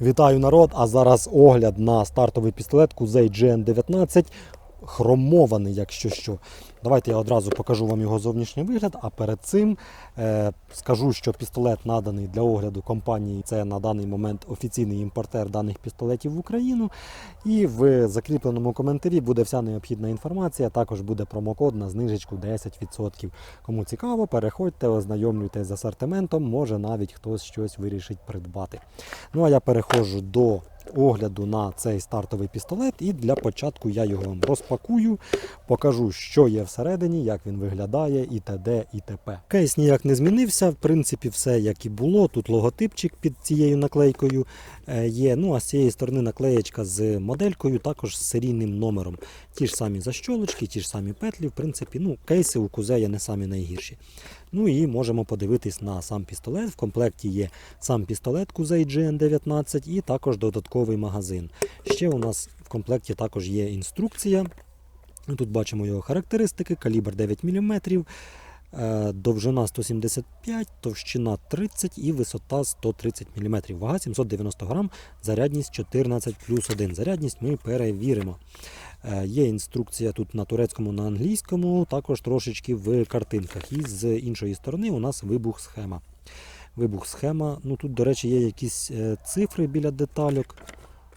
Вітаю народ! А зараз огляд на стартовий пістолет Кузей GN19. Хромований, якщо що. Давайте я одразу покажу вам його зовнішній вигляд, а перед цим е, скажу, що пістолет наданий для огляду компанії. Це на даний момент офіційний імпортер даних пістолетів в Україну. І в закріпленому коментарі буде вся необхідна інформація. Також буде промокод на знижечку 10%. Кому цікаво, переходьте, ознайомлюйтесь з асортиментом, може навіть хтось щось вирішить придбати. Ну а я переходжу до огляду на цей стартовий пістолет, і для початку я його вам розпакую, покажу, що є всередині, як він виглядає, і т.д. і т.п. Кейс ніяк не змінився. В принципі, все як і було. Тут логотипчик під цією наклейкою е, є. Ну а з цієї сторони наклеєчка з моделькою, також з серійним номером. Ті ж самі защолочки, ті ж самі петлі. В принципі, ну, кейси у кузея не самі найгірші. Ну і можемо подивитись на сам пістолет. В комплекті є сам пістолет Кузей GN19 і також додатковий магазин. Ще у нас в комплекті також є інструкція. Тут бачимо його характеристики, калібр 9 мм, довжина 175, товщина 30 і висота 130 мм. Вага 790 грам, зарядність 14 плюс 1. Зарядність ми перевіримо. Е, Є інструкція тут на турецькому, на англійському, також трошечки в картинках. І з іншої сторони у нас вибух схема. Вибух схема. Ну тут, до речі, є якісь е, цифри біля детальок,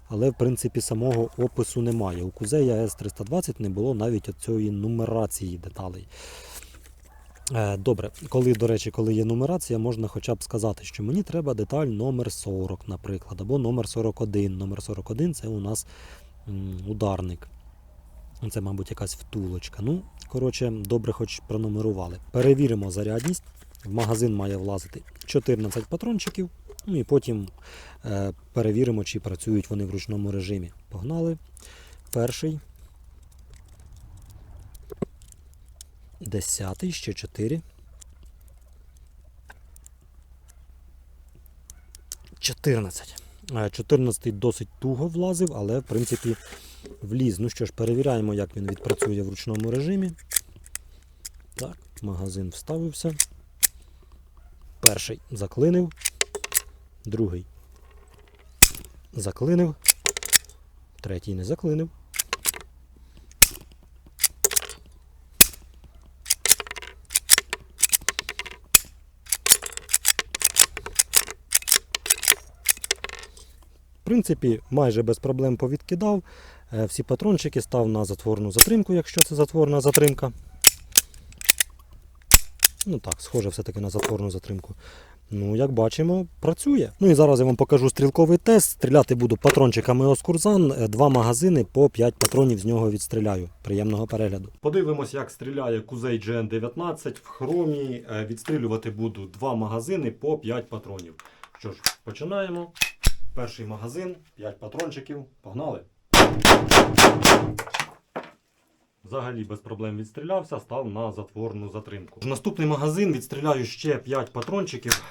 але в принципі самого опису немає. У Кузея S320 не було навіть цієї нумерації деталей. Е, Добре, коли, до речі, коли є нумерація, можна хоча б сказати, що мені треба деталь номер 40, наприклад, або номер 41. Номер 41 це у нас ударник. Це, мабуть, якась втулочка. Ну, коротше, добре, хоч пронумерували. Перевіримо зарядність. В магазин має влазити 14 патрончиків. Ну і потім е, перевіримо, чи працюють вони в ручному режимі. Погнали. Перший. Десятий, ще 4. 14. Е, 14 досить туго влазив, але в принципі вліз. Ну що ж, перевіряємо, як він відпрацює в ручному режимі. Так, магазин вставився. Перший заклинив. Другий заклинив. Третій не заклинив. Принципі, майже без проблем повідкидав. Е, Всі патрончики став на затворну затримку, якщо це затворна затримка. Ну так, схоже все-таки на затворну затримку. Ну, як бачимо, працює. Ну і зараз я вам покажу стрілковий тест. Стріляти буду патрончиками Оскурзан. Е, Два магазини по 5 патронів з нього відстріляю. Приємного перегляду. Подивимось, як стріляє Кузей GN19 в хромі. Е, Відстрілювати буду два магазини по 5 патронів. Що ж, починаємо. Перший магазин, 5 патрончиків. Погнали. Взагалі без проблем відстрілявся, став на затворну затримку. В наступний магазин відстріляю ще 5 патрончиків.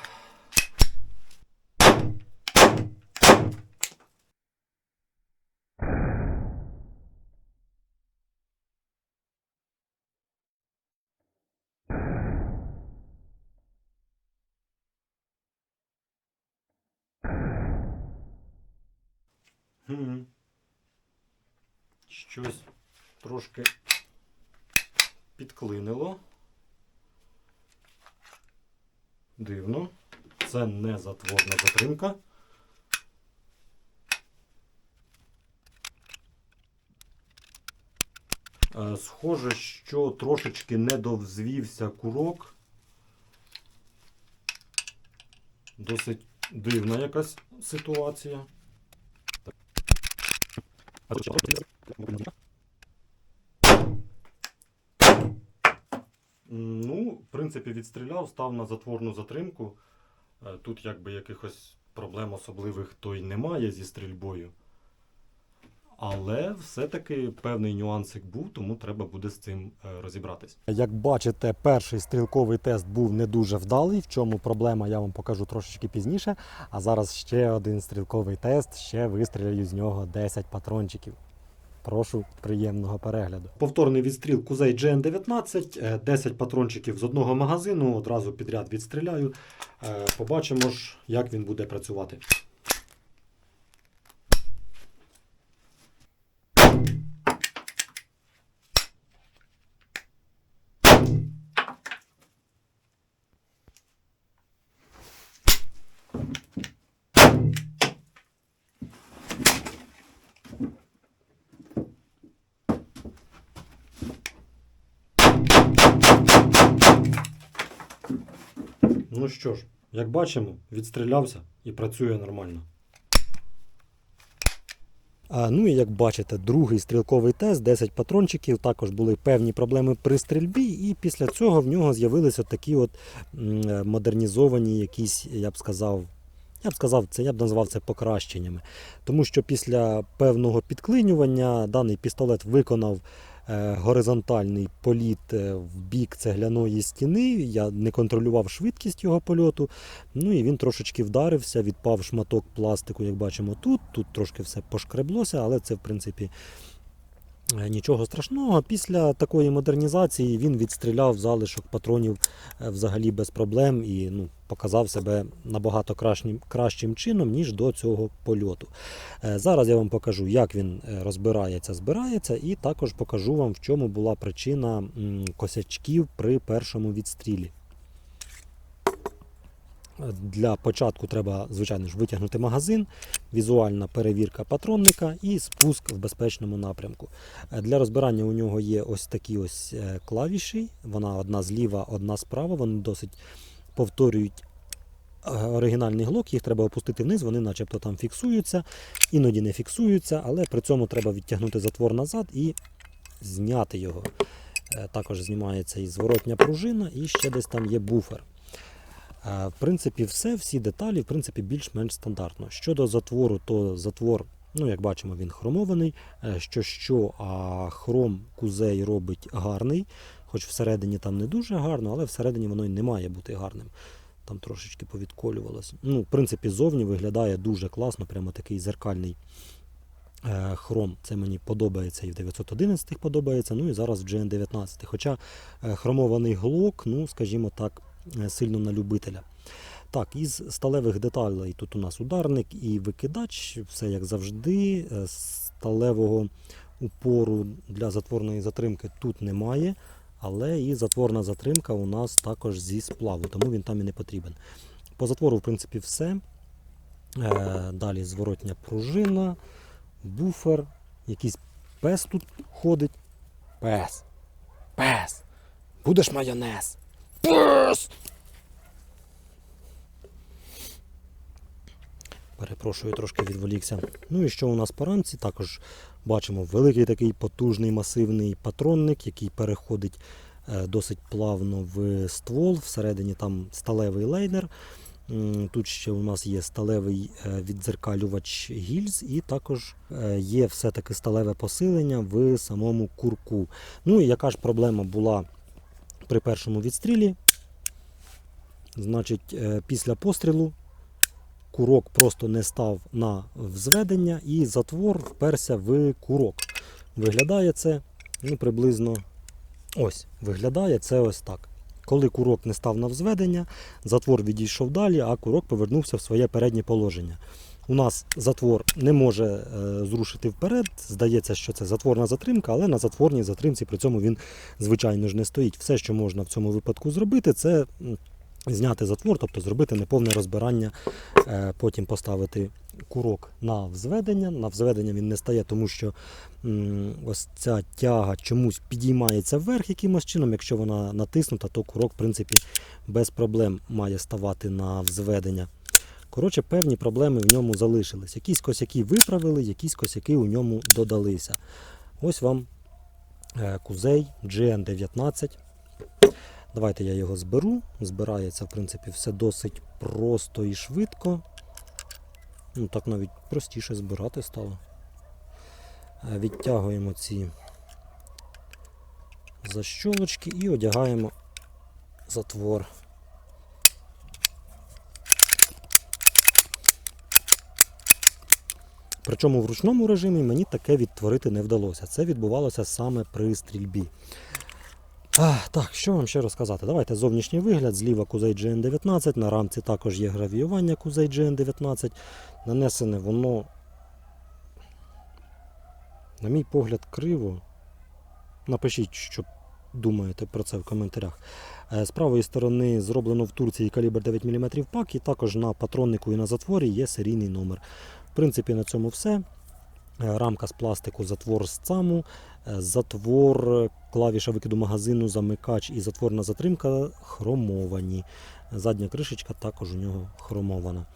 Хм. Щось трошки підклинило. Дивно. Це не затворна затримка. Е, Схоже, що трошечки недовзвівся курок. Досить дивна якась ситуація. Ну, в принципі, відстріляв, став на затворну затримку. Е, Тут якби якихось проблем особливих то й немає зі стрільбою. Але все-таки певний нюансик був, тому треба буде з цим е, розібратись. Як бачите, перший стрілковий тест був не дуже вдалий. В чому проблема, я вам покажу трошечки пізніше. А зараз ще один стрілковий тест, ще вистріляю з нього 10 патрончиків. Прошу приємного перегляду. Повторний відстріл Кузей GN19, е, 10 патрончиків з одного магазину, одразу підряд відстріляю. Е, Побачимо ж, як він буде працювати. Ну що ж, як бачимо, відстрілявся і працює нормально. А, ну і як бачите, другий стрілковий тест, 10 патрончиків, також були певні проблеми при стрільбі, і після цього в нього з'явилися такі от е, модернізовані якісь, я б сказав, я б сказав, це я б назвав це покращеннями. Тому що після певного підклинювання даний пістолет виконав горизонтальний політ е, в бік цегляної стіни. Я не контролював швидкість його польоту. Ну і він трошечки вдарився, відпав шматок пластику, як бачимо тут. Тут трошки все пошкреблося, але це в принципі. Е, Нічого страшного. Після такої модернізації він відстріляв залишок патронів е, взагалі без проблем і ну, показав себе набагато кращим, кращим чином, ніж до цього польоту. Е, Зараз я вам покажу, як він розбирається, збирається, і також покажу вам, в чому була причина косячків при першому відстрілі. Для початку треба, звичайно ж, витягнути магазин, візуальна перевірка патронника і спуск в безпечному напрямку. Е, Для розбирання у нього є ось такі ось е, клавіші. Вона одна зліва, одна справа. Вони досить повторюють е, оригінальний глок, їх треба опустити вниз, вони начебто там фіксуються, іноді не фіксуються, але при цьому треба відтягнути затвор назад і зняти його. Також знімається і зворотня пружина, і ще десь там є буфер. В принципі, все, всі деталі, в принципі, більш-менш стандартно. Щодо затвору, то затвор, ну, як бачимо, він хромований. Е, Що що, а хром кузей робить гарний, хоч всередині там не дуже гарно, але всередині воно й не має бути гарним. Там трошечки повідколювалося. Ну, в принципі, зовні виглядає дуже класно, прямо такий зеркальний е, хром. Це мені подобається і в 911 подобається, ну і зараз в GN19. Хоча е, хромований глок, ну, скажімо так, сильно на любителя. Так, із сталевих деталей тут у нас ударник і викидач, все як завжди. Е, Сталевого упору для затворної затримки тут немає, але і затворна затримка у нас також зі сплаву, тому він там і не потрібен. По затвору, в принципі, все. Е, Далі зворотня пружина, буфер, якийсь пес тут ходить. Пес. Пес. Будеш майонез. Пес. Перепрошую, трошки відволікся. Ну і що у нас по рамці? Також бачимо великий такий потужний масивний патронник, який переходить е, досить плавно в ствол. Всередині там сталевий лейнер. Тут ще у нас є сталевий е, віддзеркалювач гільз, і також е, є все-таки сталеве посилення в самому курку. Ну і яка ж проблема була при першому відстрілі? Значить, е, після пострілу курок просто не став на взведення, і затвор вперся в курок. Виглядає це ну, приблизно ось. Виглядає це ось так. Коли курок не став на взведення, затвор відійшов далі, а курок повернувся в своє переднє положення. У нас затвор не може е, зрушити вперед. Здається, що це затворна затримка, але на затворній затримці при цьому він, звичайно ж, не стоїть. Все, що можна в цьому випадку зробити, це зняти затвор, тобто зробити неповне розбирання, е, потім поставити курок на взведення. На взведення він не стає, тому що ось ця тяга чомусь підіймається вверх якимось чином. Якщо вона натиснута, то курок, в принципі, без проблем має ставати на взведення. Коротше, певні проблеми в ньому залишились. Якісь косяки виправили, якісь косяки у ньому додалися. Ось вам е, кузей GN19. Давайте я його зберу. Збирається, в принципі, все досить просто і швидко. Ну, так навіть простіше збирати стало. Е, Відтягуємо ці защолочки і одягаємо затвор. Причому в ручному режимі мені таке відтворити не вдалося. Це відбувалося саме при стрільбі. А, так, що вам ще розказати? Давайте зовнішній вигляд. Зліва кузей GN19, на рамці також є гравіювання кузей GN19. Нанесене воно, на мій погляд, криво. Напишіть, що думаєте про це в коментарях. Е, З правої сторони зроблено в Турції калібр 9 мм пак, і також на патроннику і на затворі є серійний номер. Принципі, на цьому все. Е, Рамка з пластику, затвор з цаму, е, затвор, клавіша викиду магазину, замикач і затворна затримка хромовані. Задня кришечка також у нього хромована.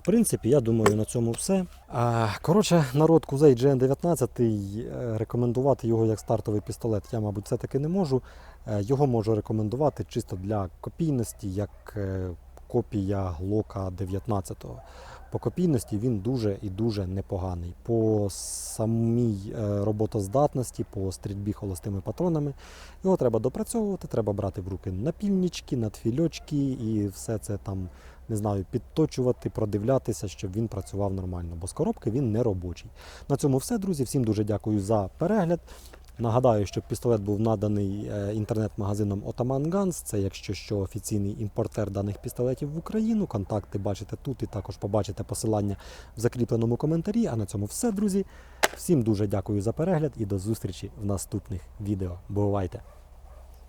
В принципі, я думаю, на цьому все. Коротше, народ Кузей GN19, е, рекомендувати його як стартовий пістолет я, мабуть, все-таки не можу. Його можу рекомендувати чисто для копійності, як копія Глока 19. По копійності він дуже і дуже непоганий. По самій е, роботоздатності, по стрільбі холостими патронами. Його треба допрацьовувати, треба брати в руки напільнички, надфільочки і все це там, не знаю, підточувати, продивлятися, щоб він працював нормально. Бо з коробки він не робочий. На цьому все, друзі. Всім дуже дякую за перегляд. Нагадаю, що пістолет був наданий е, інтернет-магазином Ottoman Guns. Це, якщо що, офіційний імпортер даних пістолетів в Україну. Контакти бачите тут і також побачите посилання в закріпленому коментарі. А на цьому все, друзі. Всім дуже дякую за перегляд і до зустрічі в наступних відео. Бувайте!